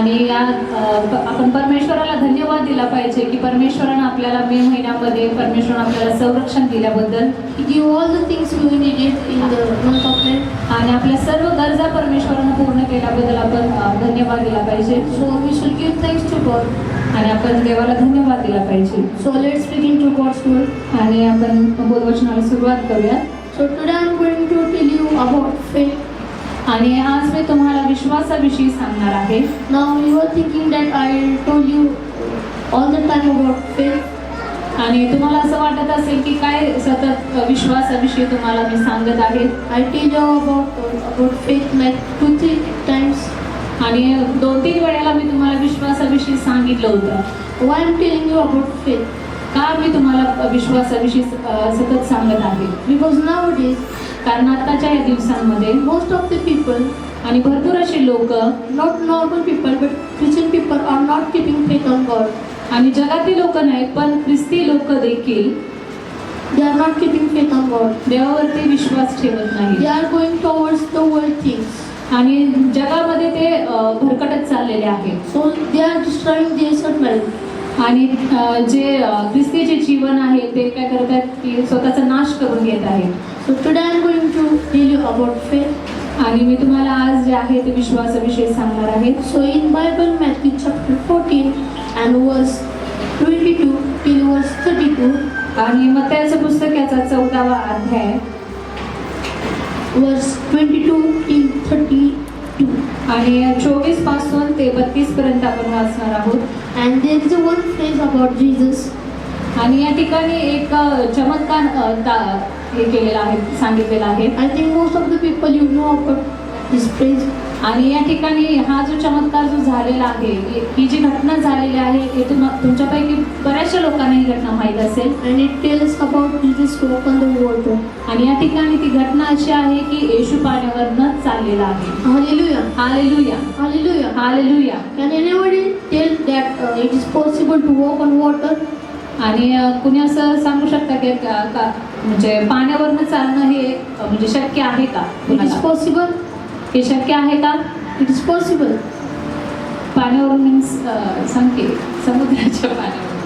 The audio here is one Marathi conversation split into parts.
आणि या आपण परमेश्वराला धन्यवाद दिला पाहिजे की परमेश्वरानं आपल्याला मे महिन्यामध्ये परमेश्वरानं आपल्याला संरक्षण दिल्याबद्दल in the month of May. आणि आपल्या सर्व गरजा परमेश्वरानं पूर्ण केल्याबद्दल आपण धन्यवाद दिला पाहिजे So we should give thanks to God. आणि आपण देवाला धन्यवाद दिला पाहिजे So let's begin to God's word. आणि आपण बोधवचनाला सुरुवात करूया So today I'm going to tell you about faith. आणि आज मी तुम्हाला विश्वासाविषयी सांगणार आहे. आणि तुम्हाला असं वाटत असेल की काय सतत विश्वासाविषयी तुम्हाला मी सांगत आहे? आय टी टाइम्स आणि दोन तीन वेळेला मी तुम्हाला विश्वासाविषयी सांगितलं होतं. Why am telling you about faith का मी तुम्हाला विश्वासाविषयी सतत सांगत आहे? बिकॉज नाव इट इज कारण आत्ताच्या या दिवसांमध्ये मोस्ट ऑफ द पीपल आणि भरपूर असे लोक not normal people but Christian people are not keeping faith on God आणि जगातील लोक नाहीत पण ख्रिस्ती लोक देखील they are not keeping faith on God देवावरती विश्वास ठेवत नाही they are going towards the world thing आणि जगामध्ये ते भरकटत चाललेले आहे so they are destroying theirs of marriage आणि जे अ, ख्रिस्ती जे जीवन आहे ते काय करतात की स्वतःचा नाश करून घेत आहेत today I am going to tell you about faith. आणि मी तुम्हाला आज जे आहे ते विश्वासाविषयी सांगणार आहे So in Bible Matthew chapter 14 and verse 22 till verse 32, आणि मग त्याचं पुस्तक याचा चौदावा अध्याय verse 22 till 32. आणि चोवीसपासून ते बत्तीस पर्यंत आपण वाचणार आहोत. And there is a one phrase about Jesus आणि या ठिकाणी एक चमत्कार हे केलेलं आहे सांगितलेलं आहे. I think most of the people you know phrase. आणि या ठिकाणी हा जो चमत्कार जो झालेला आहे ही- जी घटना झालेली आहे हे तुम तुमच्यापैकी बऱ्याचशा लोकांना ही घटना माहीत असेल tells about Jesus walk on the water. आणि या ठिकाणी ती घटना अशी आहे की येशू पाण्यावरनं चाललेला आहे. Hallelujah Hallelujah. Hallelujah Can anybody tell that uh, it is possible to walk on water? आणि कुणी असं सांगू शकता की का म्हणजे पाण्यावरनं चालणं हे म्हणजे शक्य आहे का It is कुणाला? हे शक्य आहे का? It is possible. पाण्यावरून मीन्स सांगते. समुद्राच्या पाण्यावरून.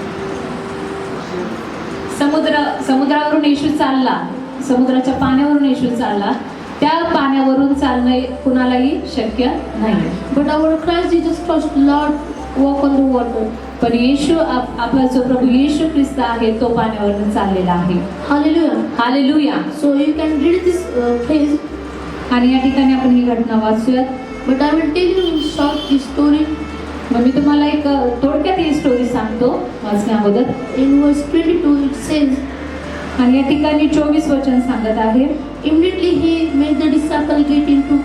समुद्र समुद्रावरून येशू चालला. समुद्राच्या पाण्यावरून येशू चालला. त्या पाण्यावरून चालणं कुणालाही शक्य नाही. But our Christ Jesus Christ Lord walk on the water. पण येशू आप- आपला जो प्रभू येशू ख्रिस्त आहे तो पाण्यावरून चाललेला आहे. Hallelujah So you can read this uh, phrase, आणि या ठिकाणी आपण ही घटना वाचूयात I will tell you in short this story. मग मी तुम्हाला एक थोडक्यात ही स्टोरी सांगतो वाचण्या अगोदर In verse 22 it says, आणि या ठिकाणी चोवीस वचन सांगत आहे Immediately he made the disciple get into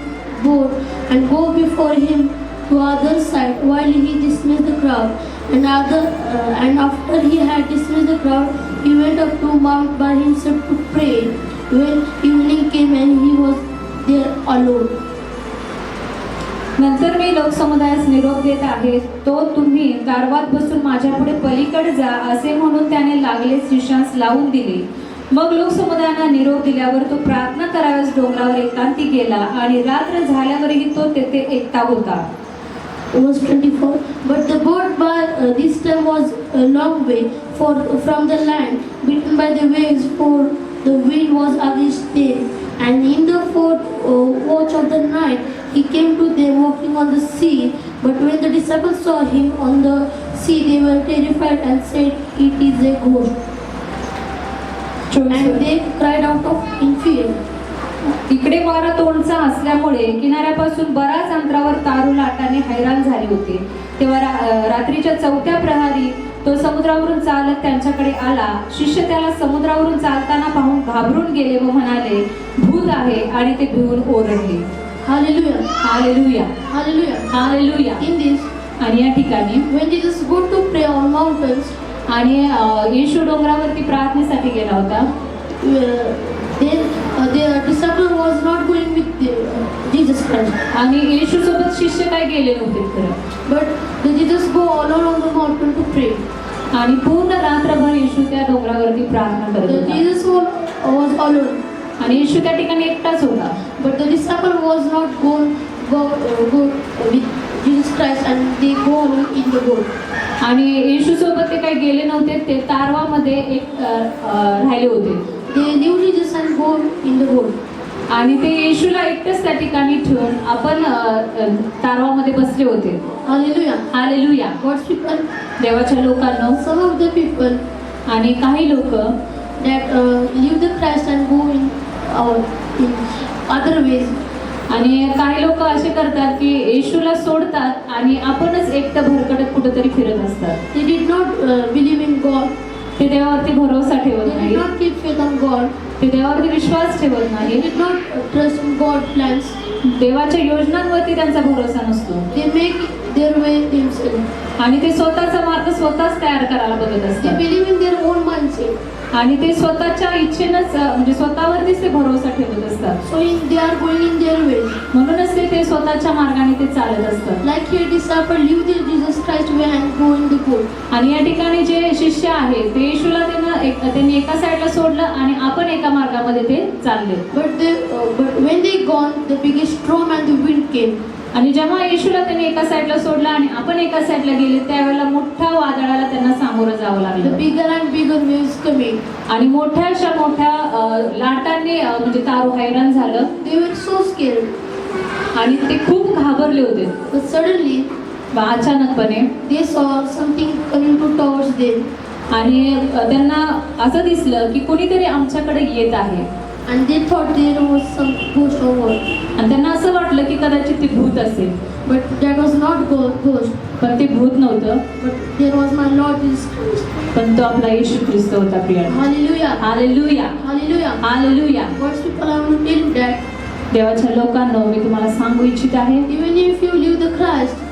boat and go before him to other side while he dismissed the crowd. And other uh, and after he had dismissed the crowd, he went up to mount by himself to pray. When evening came and he was alone. नंतर मी लोकसमुदायास निरोप देत आहे तो तुम्ही गारवात बसून माझ्या पुढे पलीकडे जा असे म्हणून त्याने लागले शिष्यास लावून दिले मग लोकसमुदायांना निरोप दिल्यावर तो प्रार्थना कराव्यास डोंगरावर एकांती गेला आणि रात्र झाल्यावरही तो तेथे एकटा होता Verse 24. But the boat by uh, this time was a long way for, from the land, beaten by the waves, for the wind was against them. He came to them walking on the sea. But when the disciples saw him on the sea, they were terrified and said, It is a ghost. And they cried out of in fear. इकडे वारा तोंडचा असल्यामुळे किनाऱ्यापासून बराच अंतरावर तारू लाटाने हैराण झाले होते तेव्हा रा- रात्रीच्या चौथ्या प्रहारी तो समुद्रावरून चालत त्यांच्याकडे आला शिष्य त्याला समुद्रावरून चालताना पाहून घाबरून गेले व म्हणाले भूत आहे आणि ते भिवून ओरडले Hallelujah. Hallelujah Hallelujah. Hallelujah In this, आणि या ठिकाणी when Jesus go to pray on mountains, आणि अं, येशू डोंगरावरती प्रार्थनेसाठी गेला होता uh, then uh, the disciple was not going with the, uh, Jesus Christ, आणि येशू सोबत शिष्य काय गेले नव्हते खरं but the Jesus go alone on the mountain to pray. आणि पूर्ण रात्रभर येशू त्या डोंगरावरती प्रार्थना करत The होता Jesus was, was alone, आणि इशू त्या ठिकाणी एकटाच होता. But the disciple was not goal with Jesus Christ and they go in the goal आणि येशू सोबत ते काही गेले नव्हते ते तारवामध्ये एक राहिले होते. ते न्यू जीस अँड इन द गोल आणि ते येशूला एकटंच त्या ठिकाणी ठेवून आपण तारवामध्ये बसले होते. हालेलुया हालेलुया गॉड्स पीपल देवाच्या लोकांना. सम ऑफ द पीपल आणि काही लोक that leave the Christ and go ways. आणि काही लोक असे करतात की येशूला सोडतात आणि आपणच एकटं भरकटत कुठेतरी फिरत असतात did not uh, believe in God. ते देवावरती भरोसा ठेवत नाही not keep faith on God. ते देवावरती विश्वास ठेवत नाही did not uh, trust in God's plans. देवाच्या योजनांवरती त्यांचा भरोसा नसतो They make their way themselves. आणि ते स्वतःचा मार्ग स्वतःच तयार करायला बघत They असतात believe in their own mindset. आणि ते स्वतःच्या इच्छेनंच म्हणजे स्वतःवरतीच ते भरोसा ठेवत असतात So in, they are going in their ways. म्हणूनच ते स्वतःच्या मार्गाने ते चालत असतात Like here, disciple leave the Jesus Christ way and go in the boat. आणि या ठिकाणी जे शिष्य आहेत ते येशूला त्यांना एक त्यांनी एका साईडला सोडलं आणि आपण एका मार्गामध्ये ते चालले they, uh, but when they gone, the biggest storm and the wind came. आणि जेव्हा येशूला त्यांनी एका साईडला सोडलं आणि आपण एका साईडला गेले त्यावेळेला मोठ्या वादळाला त्यांना सामोरं जावं लागलं bigger and bigger waves coming. आणि मोठ्याशा मोठ्या लाटांनी म्हणजे तारू हैराण झालं They were so scared. आणि ते खूप घाबरले होते. सडनली अचानकपणे they saw something coming to they आणि त्यांना असं दिसलं की कोणीतरी आमच्याकडे येत आहे. आणि they thought there was some ghost over आणि त्यांना असं वाटलं की कदाचित ते भूत असेल. But that was not go ghost पण ते भूत नव्हतं. But there was my Lord is पण तो आपला येशू ख्रिस्त होता Priya. Hallelujah hallelujah hallelujah hallelujah what's people I want tell you that देवाच्या लोकांना मी तुम्हाला सांगू इच्छित आहे. Even if you leave the Christ